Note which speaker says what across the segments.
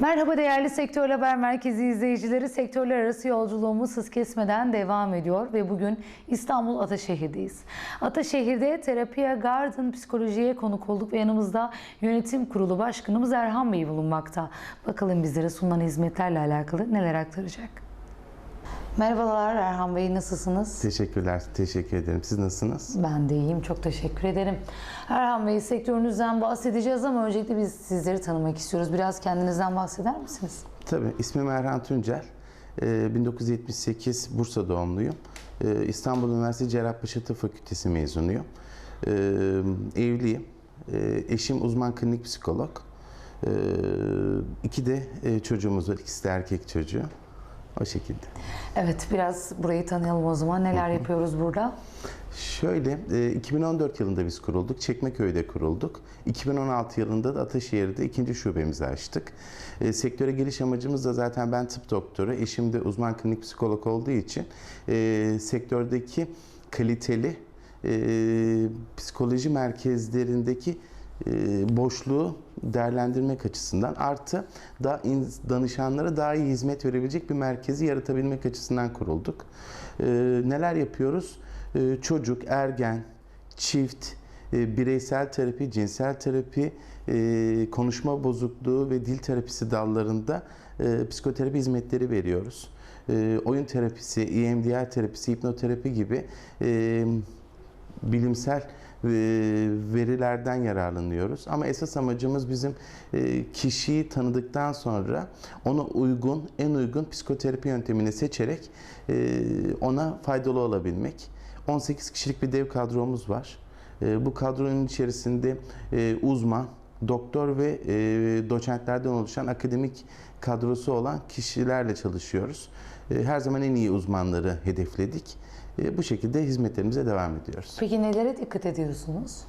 Speaker 1: Merhaba değerli Sektör Haber Merkezi izleyicileri. Sektörler arası yolculuğumuz hız kesmeden devam ediyor ve bugün İstanbul Ataşehir'deyiz. Ataşehir'de Terapiya Garden Psikoloji'ye konuk olduk ve yanımızda Yönetim Kurulu Başkanımız Erhan Bey bulunmakta. Bakalım bizlere sunulan hizmetlerle alakalı neler aktaracak. Merhabalar Erhan Bey nasılsınız?
Speaker 2: Teşekkürler, teşekkür ederim. Siz nasılsınız?
Speaker 1: Ben de iyiyim, çok teşekkür ederim. Erhan Bey, sektörünüzden bahsedeceğiz ama öncelikle biz sizleri tanımak istiyoruz. Biraz kendinizden bahseder misiniz?
Speaker 2: Tabii, ismim Erhan Tuncel. Ee, 1978 Bursa doğumluyum. Ee, İstanbul Üniversitesi Cerrahpaşa Tıp Fakültesi mezunuyum. Ee, evliyim. Ee, eşim uzman klinik psikolog. Ee, iki de e, çocuğumuz var, ikisi de erkek çocuğu. O şekilde.
Speaker 1: Evet, biraz burayı tanıyalım o zaman. Neler yapıyoruz burada?
Speaker 2: Şöyle, e, 2014 yılında biz kurulduk. Çekmeköy'de kurulduk. 2016 yılında da Ataşehir'de ikinci şubemizi açtık. E, sektöre giriş amacımız da zaten ben tıp doktoru, eşim de uzman klinik psikolog olduğu için e, sektördeki kaliteli e, psikoloji merkezlerindeki e, boşluğu değerlendirmek açısından artı da danışanlara daha iyi hizmet verebilecek bir merkezi yaratabilmek açısından kurulduk. E, neler yapıyoruz? E, çocuk, ergen, çift, e, bireysel terapi, cinsel terapi, e, konuşma bozukluğu ve dil terapisi dallarında e, psikoterapi hizmetleri veriyoruz. E, oyun terapisi, EMDR terapisi, hipnoterapi gibi e, bilimsel e, verilerden yararlanıyoruz. Ama esas amacımız bizim e, kişiyi tanıdıktan sonra ona uygun, en uygun psikoterapi yöntemini seçerek e, ona faydalı olabilmek. 18 kişilik bir dev kadromuz var. E, Bu kadronun içerisinde e, uzman, doktor ve e, doçentlerden oluşan akademik kadrosu olan kişilerle çalışıyoruz. E, Her zaman en iyi uzmanları hedefledik. E, Bu şekilde hizmetlerimize devam ediyoruz.
Speaker 1: Peki nelere dikkat ediyorsunuz?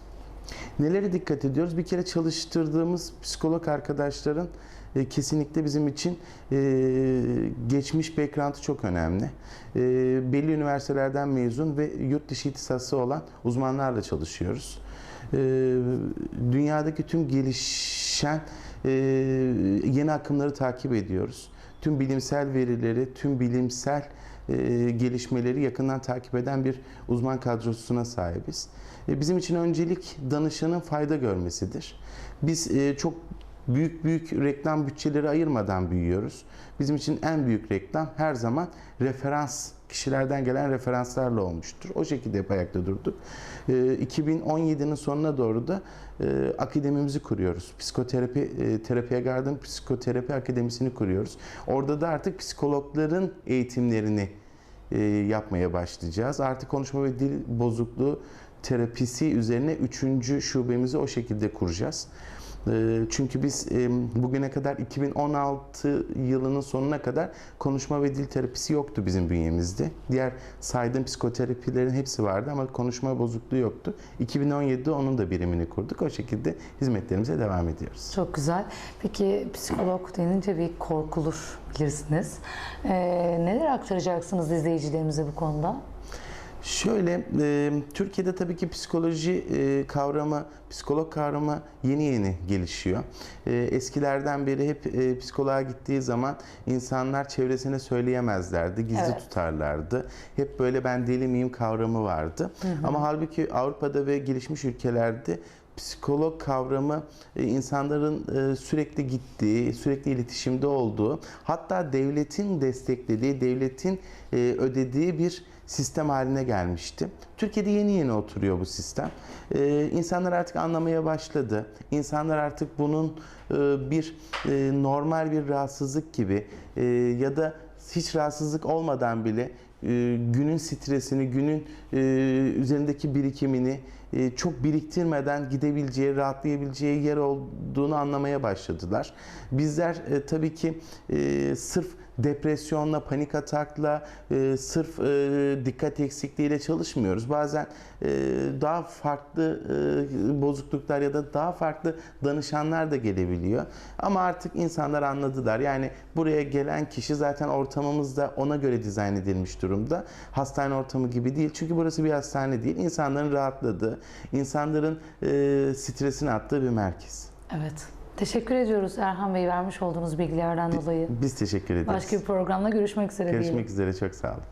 Speaker 2: Nelere dikkat ediyoruz? Bir kere çalıştırdığımız psikolog arkadaşların e, kesinlikle bizim için e, geçmiş background'ı çok önemli. E, belli üniversitelerden mezun ve yurt dışı ihtisası olan uzmanlarla çalışıyoruz. E, dünyadaki tüm gelişen e, yeni akımları takip ediyoruz. Tüm bilimsel verileri, tüm bilimsel e, gelişmeleri yakından takip eden bir uzman kadrosuna sahibiz. E, Bizim için öncelik danışanın fayda görmesidir. Biz e, çok büyük büyük reklam bütçeleri ayırmadan büyüyoruz. Bizim için en büyük reklam her zaman referans kişilerden gelen referanslarla olmuştur. O şekilde hep ayakta durduk. E, 2017'nin sonuna doğru da e, akademimizi kuruyoruz. Psikoterapi, e, Terapiye Garden Psikoterapi Akademisi'ni kuruyoruz. Orada da artık psikologların eğitimlerini e, yapmaya başlayacağız. Artık konuşma ve dil bozukluğu terapisi üzerine üçüncü şubemizi o şekilde kuracağız. E, Çünkü biz bugüne kadar 2016 yılının sonuna kadar konuşma ve dil terapisi yoktu bizim bünyemizde. Diğer saydığım psikoterapilerin hepsi vardı ama konuşma bozukluğu yoktu. 2017'de onun da birimini kurduk. O şekilde hizmetlerimize devam ediyoruz.
Speaker 1: Çok güzel. Peki psikolog denince bir korkulur bilirsiniz. Ee, neler aktaracaksınız izleyicilerimize bu konuda?
Speaker 2: Şöyle, e, Türkiye'de tabii ki psikoloji e, kavramı, psikolog kavramı yeni yeni gelişiyor. E, eskilerden beri hep e, psikoloğa gittiği zaman insanlar çevresine söyleyemezlerdi, gizli
Speaker 1: Evet.
Speaker 2: tutarlardı. Hep böyle ben deli miyim kavramı vardı. Ama halbuki Avrupa'da ve gelişmiş ülkelerde psikolog kavramı e, insanların e, sürekli gittiği, sürekli iletişimde olduğu, hatta devletin desteklediği, devletin e, ödediği bir sistem haline gelmişti. Türkiye'de yeni yeni oturuyor bu sistem. E, İnsanlar artık anlamaya başladı. İnsanlar artık bunun bir normal bir rahatsızlık gibi ya da hiç rahatsızlık olmadan bile günün stresini, günün e, üzerindeki birikimini e, çok biriktirmeden gidebileceği, rahatlayabileceği yer olduğunu anlamaya başladılar. Bizler e, tabii ki e, sırf depresyonla, panik atakla, e, sırf e, dikkat eksikliğiyle çalışmıyoruz. Bazen e, daha farklı e, bozukluklar ya da daha farklı danışanlar da gelebiliyor. Ama artık insanlar anladılar. Yani buraya gelen kişi zaten ortamımızda ona göre dizayn edilmiş durumda. Hastane ortamı gibi değil. Çünkü burası bir hastane değil. İnsanların rahatladığı, insanların e, stresini attığı bir merkez.
Speaker 1: Evet. Teşekkür ediyoruz Erhan Bey vermiş olduğunuz bilgilerden dolayı.
Speaker 2: Biz teşekkür ederiz.
Speaker 1: Başka bir programda görüşmek üzere diyelim.
Speaker 2: Görüşmek üzere. Çok sağ olun.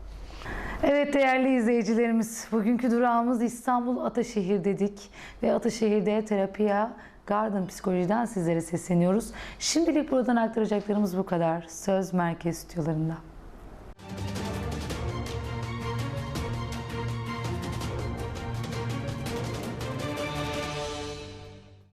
Speaker 1: Evet değerli izleyicilerimiz, bugünkü durağımız İstanbul Ataşehir dedik ve Ataşehir'de terapiya Garden Psikoloji'den sizlere sesleniyoruz. Şimdilik buradan aktaracaklarımız bu kadar. Söz Merkez Stüdyolarında.